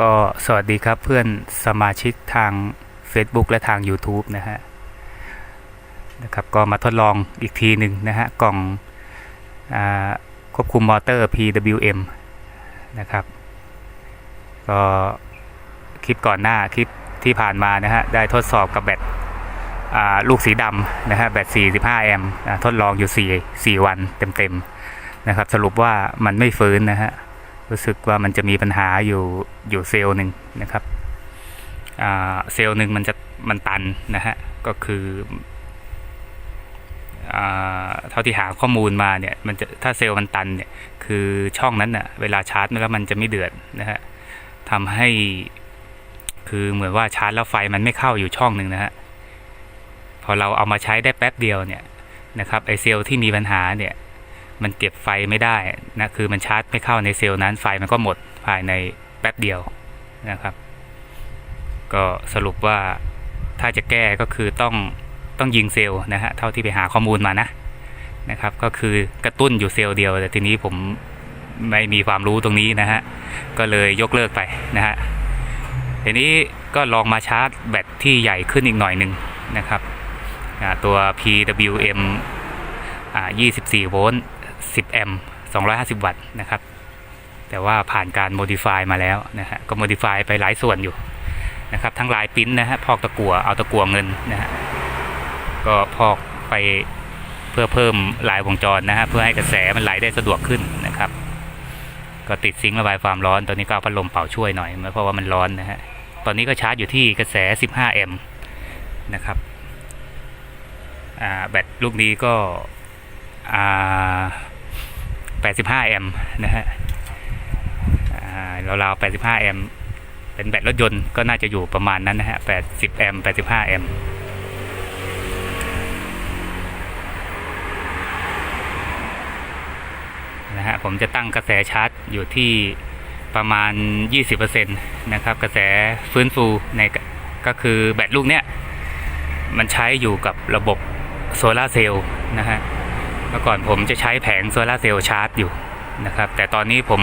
ก็สวัสดีครับเพื่อนสมาชิกทาง Facebook และทาง YouTube นะฮะนะครับก็มาทดลองอีกทีหนึ่งนะฮะกล่องอควบคุมมอเตอร์ PWM นะครับก็คลิปก่อนหน้าคลิปที่ผ่านมานะฮะได้ทดสอบกับแบตลูกสีดำนะฮะแบต 45 แอมป์ทดลองอยู่ 4 4 วันเต็มๆนะครับสรุปว่ามันไม่ฟื้นนะฮะ รู้สึกว่ามันจะมีปัญหาอยู่อยู่เซลล์หนึ่งนะครับเซลล์หนึ่งมันจะมันตันนะฮะก็คือเท่าที่หาข้อมูลมาเนี่ยมันจะถ้าเซลล์มันตันเนี่ยคือช่องนั้นน่ะเวลาชาร์จแล้วมันจะไม่เดือดนะฮะทำให้คือเหมือนว่าชาร์จแล้วไฟมันไม่เข้าอยู่ช่องหนึ่งนะฮะพอเราเอามาใช้ได้แป๊บเดียวเนี่ยนะครับไอเซลล์ที่มีปัญหาเนี่ย มันเก็บไฟไม่ได้นะคือมันชาร์จไม่เข้าในเซลล์นั้นไฟมันก็หมดภายในแป๊บเดียวนะครับ ก็สรุปว่าถ้าจะแก้ก็คือต้องต้องยิงเซลล์นะฮะเท่าที่ไปหาข้อมูลมานะนะครับ ก็คือกระตุ้นอยู่เซลล์เดียว แต่ทีนี้ผมไม่มีความรู้ตรงนี้นะฮะก็เลยยกเลิกไปนะฮะทีนี้ก็ลองมาชาร์จแบตที่ใหญ่ขึ้นอีกหน่อยหนึ่งนะครับตัว PWM อ่า24 โวลต์ 10 แอมป์250 วัตต์นะครับ แต่ว่าผ่านการโมดิฟายมาแล้วนะฮะก็โมดิฟายไปหลายส่วนอยู่นะครับทั้งลายปิ้นนะฮะพอกตะกั่วเอาตะกั่วเงินนะฮะก็พอกไปเพื่อเพิ่มลายวงจรนะฮะเพื่อให้กระแสมันไหลได้สะดวกขึ้นนะครับ ก็ติดซิงค์ระบายความร้อนตอนนี้ก็พัดลมเป่าช่วยหน่อยเพราะว่ามันร้อนนะฮะตอนนี้ก็ชาร์จอยู่ที่กระแส 15 แอมป์นะครับอ่าแบตลูกนี้ก็อ่า 85 แอมป์นะฮะราวๆ85 แอมป์เป็นแบตรถยนต์ก็น่าจะอยู่ประมาณนั้นนะฮะ 80 แอมป์ 85 แอมป์นะฮะ ผมจะตั้งกระแสชาร์จอยู่ที่ประมาณ 20%นะครับ กระแสฟื้นฟูในกก็คือแบตลูกเนี้ย มันใช้อยู่กับระบบโซลาเซลล์นะฮะ เมื่อก่อนผมจะใช้แผงโซลาเซลล์ชาร์จอยู่นะครับ แต่ตอนนี้ผม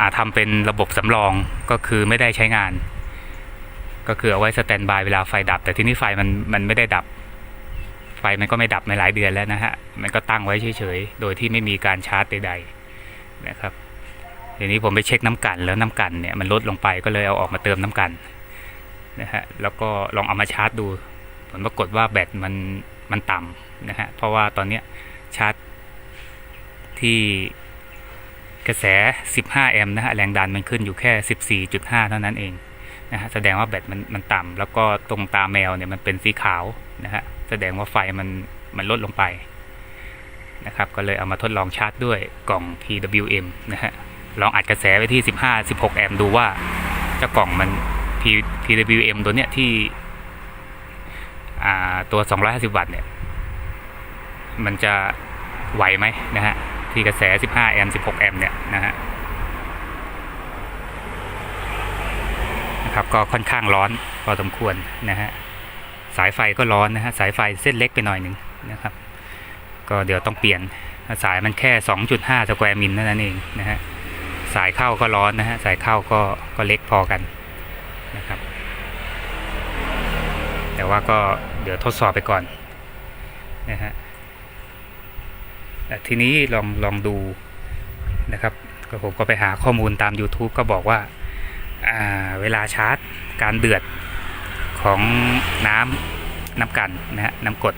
อาทำเป็นระบบสำรองก็คือไม่ได้ใช้งาน ก็คือเอาไว้สแตนบายเวลาไฟดับ แต่ที่นี่ไฟมันมันไม่ได้ดับ ไฟมันก็ไม่ดับในหลายเดือนแล้วนะฮะ มันก็ตั้งไว้เฉยๆ โดยที่ไม่มีการชาร์จใดๆนะครับทีนี้ผมไปเช็คน้ำกันแล้วน้ำกันเนี่ยมันลดลงไปก็เลยเอาออกมาเติมน้ำกันนะฮะแล้วก็ลองเอามาชาร์จดูผลปรากฏว่าแบตมัน มันต่ำนะฮะ เพราะว่าตอนนี้ชาร์จที่กระแส 15 แอมป์นะฮะ แรงดันมันขึ้นอยู่แค่ 14.5 เท่านั้นเองนะฮะ แสดงว่าแบตมันมันต่ำแล้วก็ตรงตาแมวเนี่ยมันเป็นสีขาวนะฮะ แสดงว่าไฟมันมันลดลงไปนะครับ ก็เลยเอามาทดลองชาร์จด้วยกล่อง PWM นะฮะ ลองอัดกระแสไว้ที่ 15-16 แอมป์ดูว่าเจ้ากล่องมัน P PWM ตัวเนี้ยที่ ตัว 250 วัตต์เนี่ย มันจะไหวไหมนะฮะ ที่กระแส 15 แอมป์ 16 แอมป์เนี่ยนะฮะนะครับก็ค่อนข้างร้อนพอสมควรนะฮะ สายไฟก็ร้อนนะฮะ สายไฟเส้นเล็กไปหน่อยหนึ่งนะครับ ก็เดี๋ยวต้องเปลี่ยนสายมันแค่ 2.5 สแควร์มิลนั้นเองนะฮะ สายเข้าก็ร้อนนะฮะ สายเข้าก็ก็เล็กพอกันนะครับ แต่ ว่าก็เดี๋ยวทดสอบไปก่อนนะฮะทีนี้ลองลองดูนะครับก็ผมก็ไปหาข้อมูลตาม YouTube ก็บอกว่าาเวลาชาร์จการเดือดของน้ำน้ำกันนะฮะน้ำกด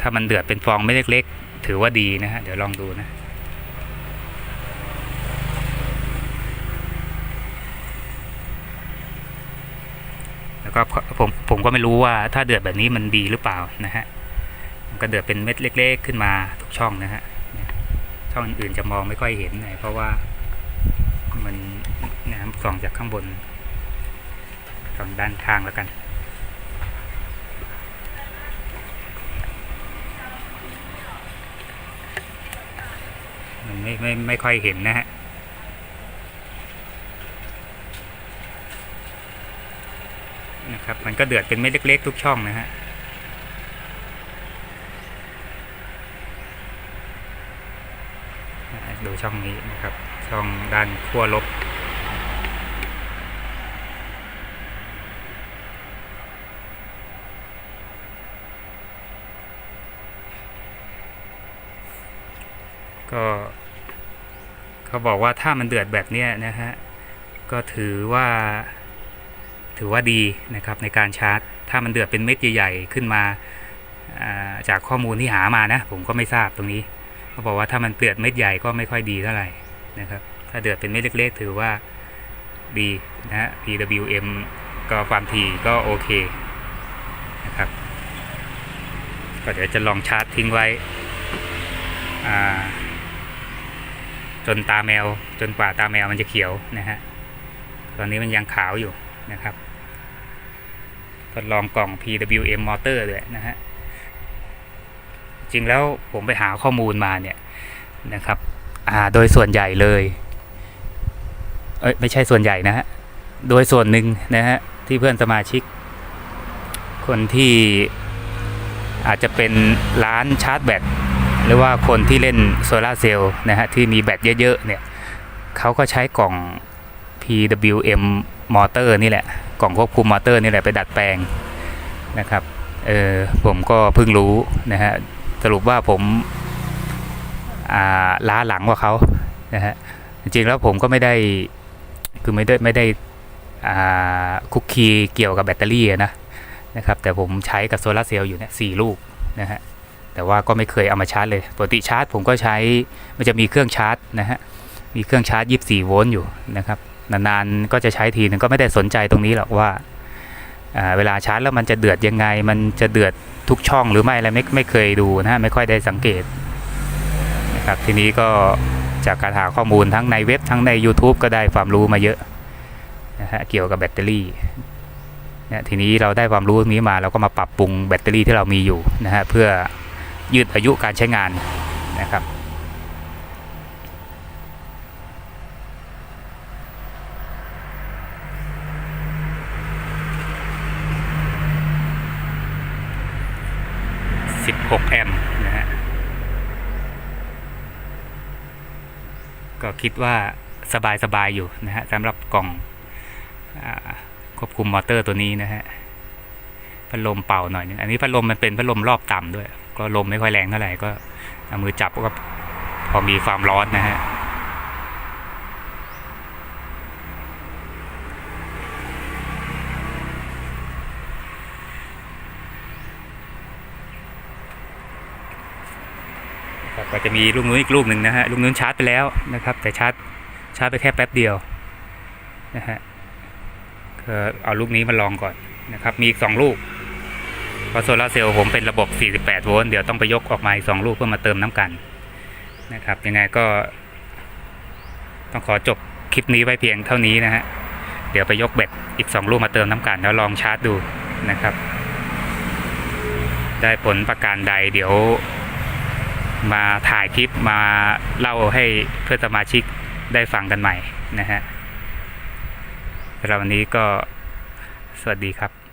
ถ้ามันเดือดเป็นฟองไม่เล็กๆ ถือว่าดีนะฮะเดี๋ยวลองดูนะ แล้วก็ผมผมก็ไม่รู้ว่าถ้าเดือดแบบนี้มันดีหรือเปล่านะฮะมันก็เดือดเป็นเม็ดเล็ก ๆ ขึ้นมาทุกช่องนะฮะช่องอื่นๆจะมองไม่ค่อยเห็นหน่อยเพราะว่ามันน้ำส่องจากข้างบนส่องด้านข้างแล้วกันมันไม่ไม่ไม่ค่อยเห็นนะฮะ ครับ มันก็เดือดเป็นเม็ดเล็ก ๆ ทุกช่องนะฮะดูช่องนี้นะครับ ช่องด้านขั้วลบก็เขาบอกว่าถ้ามันเดือดแบบนี้นะฮะ ก็ถือว่า ถือว่าดีนะครับในการชาร์จ ถ้ามันเดือดเป็นเม็ดใหญ่ๆขึ้นมาาจากข้อมูลที่หามานะ ผมก็ไม่ทราบตรงนี้เขาบอกว่าถ้ามันเดือดเม็ดใหญ่ก็ไม่ค่อยดีเท่าไหร่นะครับ ถ้าเดือดเป็นเม็ดเล็กๆ ถือว่าดีนะฮะ PWM ก็ความถี่ก็โอเคนะครับ ก็เดี๋ยวจะลองชาร์จทิ้งไว้จนตาแมวจนกว่าตาแมวมันจะเขียวนะฮะ ตอนนี้มันยังขาวอยู่ นะครับ ทดลองกล่อง PWM มอเตอร์ด้วยนะฮะ จริงแล้วผมไปหาข้อมูลมาเนี่ยนะครับ อ่า โดยส่วนใหญ่เลย เอ้ย ไม่ใช่ส่วนใหญ่นะฮะ โดยส่วนหนึ่งนะฮะ ที่เพื่อนสมาชิก คนที่อาจจะเป็นร้านชาร์จแบตหรือว่าคนที่เล่นโซลาเซลล์นะฮะที่มีแบตเยอะๆเนี่ยเขาก็ใช้กล่อง PWM มอเตอร์นี่แหละ กล่องควบคุมมอเตอร์นี่แหละไปดัดแปลงนะครับเออผมก็เพิ่งรู้นะฮะสรุปว่าผมอ่าล้าหลังกว่าเขานะฮะจริงแล้วผมก็ไม่ได้คือไม่ได้ไม่ได้อ่าคุกคีเกี่ยวกับแบตเตอรี่นะนะครับแต่ผมใช้กับโซลาเซลล์อยู่เนี่ยสี่ลูกนะฮะแต่ว่าก็ไม่เคยเอามาชาร์จเลยปกติชาร์จผมก็ใช้มันจะมีเครื่องชาร์จนะฮะมีเครื่องชาร์จ 24 โวลต์อยู่นะครับ นานๆก็จะใช้ทีนึงก็ไม่ได้สนใจตรงนี้หรอกว่าเวลาชาร์จแล้วมันจะเดือดยังไง มันจะเดือดทุกช่องหรือไม่อะไรไม่ไม่เคยดูนะไม่ค่อยได้สังเกตนะครับทีนี้ก็จากการหาข้อมูลทั้งในเว็บทั้งใน YouTube ก็ได้ความรู้มาเยอะนะฮะเกี่ยวกับแบตเตอรี่เนี่ยทีนี้เราได้ความรู้ตรงนี้มาเราก็มาปรับปรุงแบตเตอรี่ที่เรามีอยู่นะฮะเพื่อยืดอายุการใช้งานนะครับ 6 แอมป์นะฮะ ก็คิดว่าสบายสบายอยู่นะฮะสำหรับกล่องอควบคุมมอเตอร์ตัวนี้นะฮะ พัดลมเป่าหน่อยนึงอันนี้พัดลมมันเป็นพัดลมรอบต่ำด้วย ก็ลมไม่ค่อยแรงเท่าไหร่ก็เอามือจับก็พอมีความร้อนนะฮะ ก็จะมีลูกนู้นอีกลูกหนึ่งนะฮะลูกนู้นชาร์จไปแล้วนะครับ แต่ชาร์จชาร์จไปแค่แป๊บเดียวนะฮะก็เอาลูกนี้มาลองก่อนนะครับ มีอีกสองลูกพราะโซลาร์เซลล์ผมเป็นระบบ 48 โวลต์เดี๋ยวต้องไปยกออกมาอีกสองลูกเพื่อมาเติมน้ำกันนะครับ ยังไงก็ต้องขอจบคลิปนี้ไว้เพียงเท่านี้นะฮะ เดี๋ยวไปยกแบตอีกสองลูกมาเติมน้ำกันแล้วลองชาร์จดูนะครับ ได้ผลประการใดเดี๋ยว มาถ่ายคลิปมาเล่าให้เพื่อนสมาชิกได้ฟังกันใหม่นะฮะสำหรับวันนี้ก็สวัสดีครับ